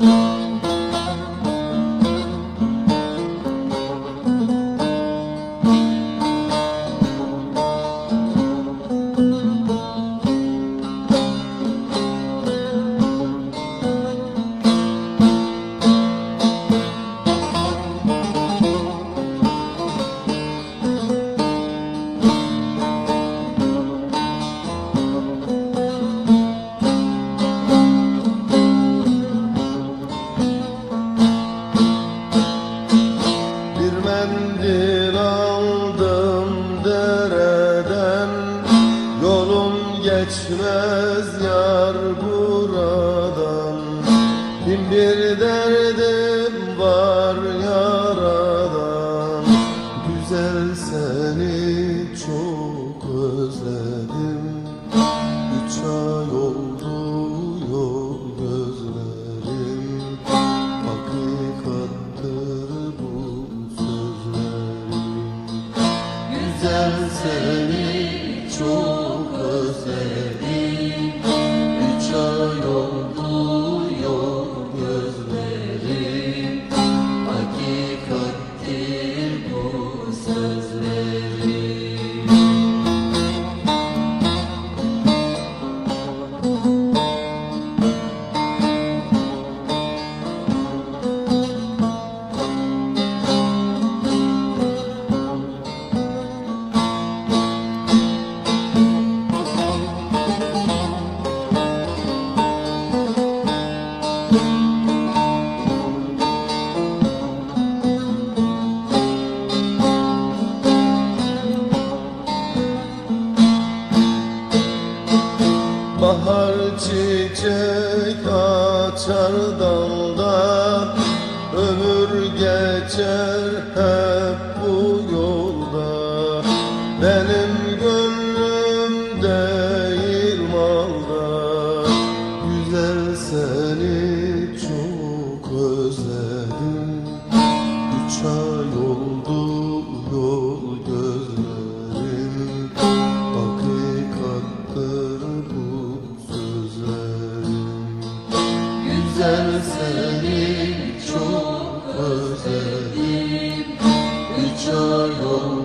Mm-hmm. güzel seni çok özledim. çiçek açar dalda Ömür geçer. güzel seni çok özledim. Üç ay olmuş.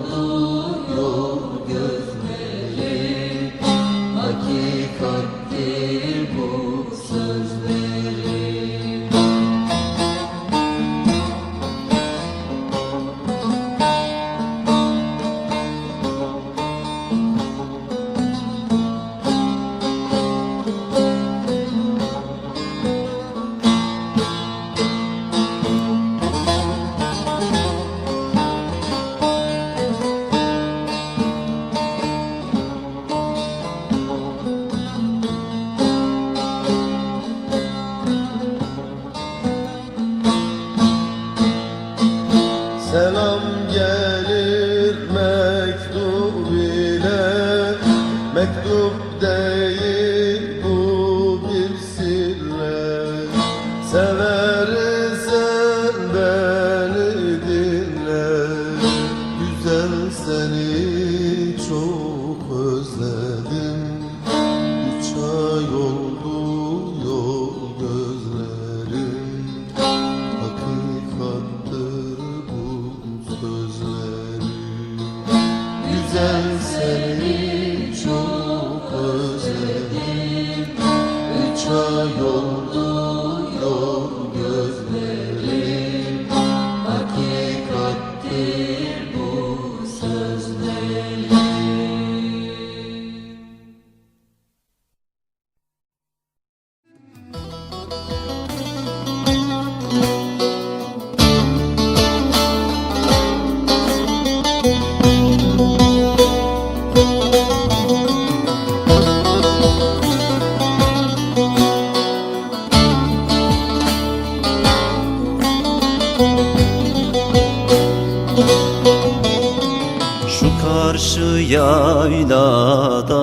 yaylada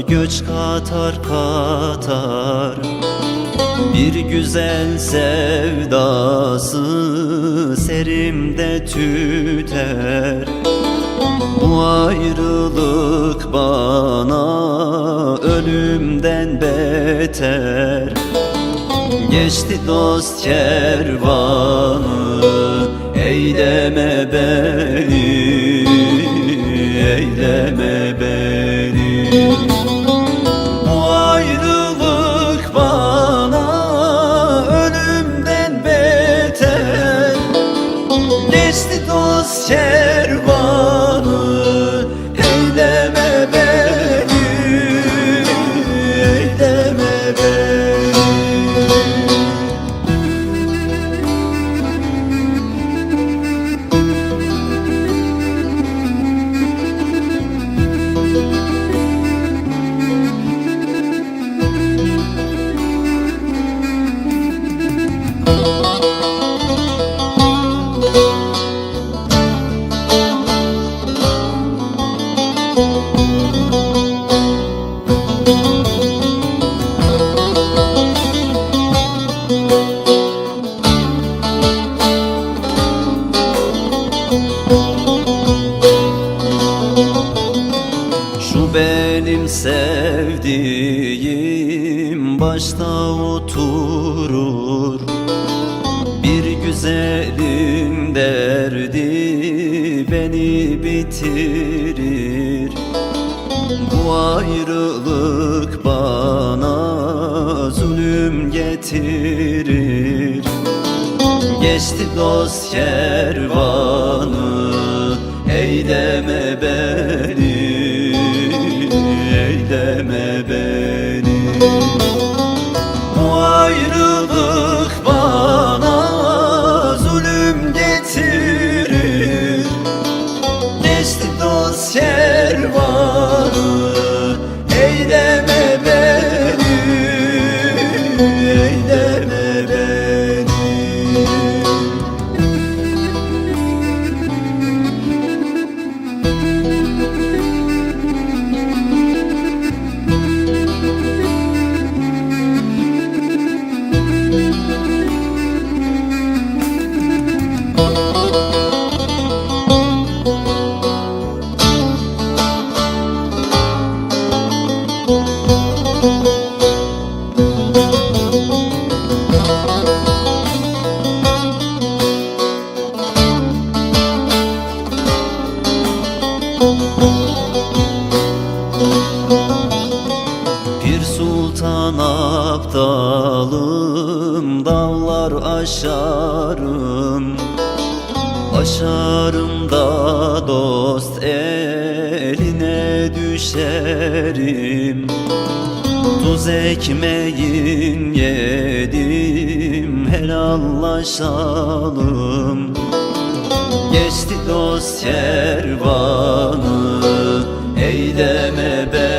göç katar katar. Bir güzel sevdası serimde tüter. Bu ayrılık bana ölümden beter. Geçti dost kervanı eyleme beni. Eyleme beni. Bu ayrılık bana Ölümden beter. Geçti dost kervanı Eyleme beni Eyleme beni Şu benim sevdiğim başta oturur. Bir güzelin derdi beni bitirir. Bu ayrılık bana zulüm getirir Geçti dost kervanı Eyleme beni Eyleme beni aptalım Dağlar aşarım. Aşarım da dost eline düşerim. Tuz ekmeğin yedim helallaşalım. Geçti dost kervanı Eyleme beni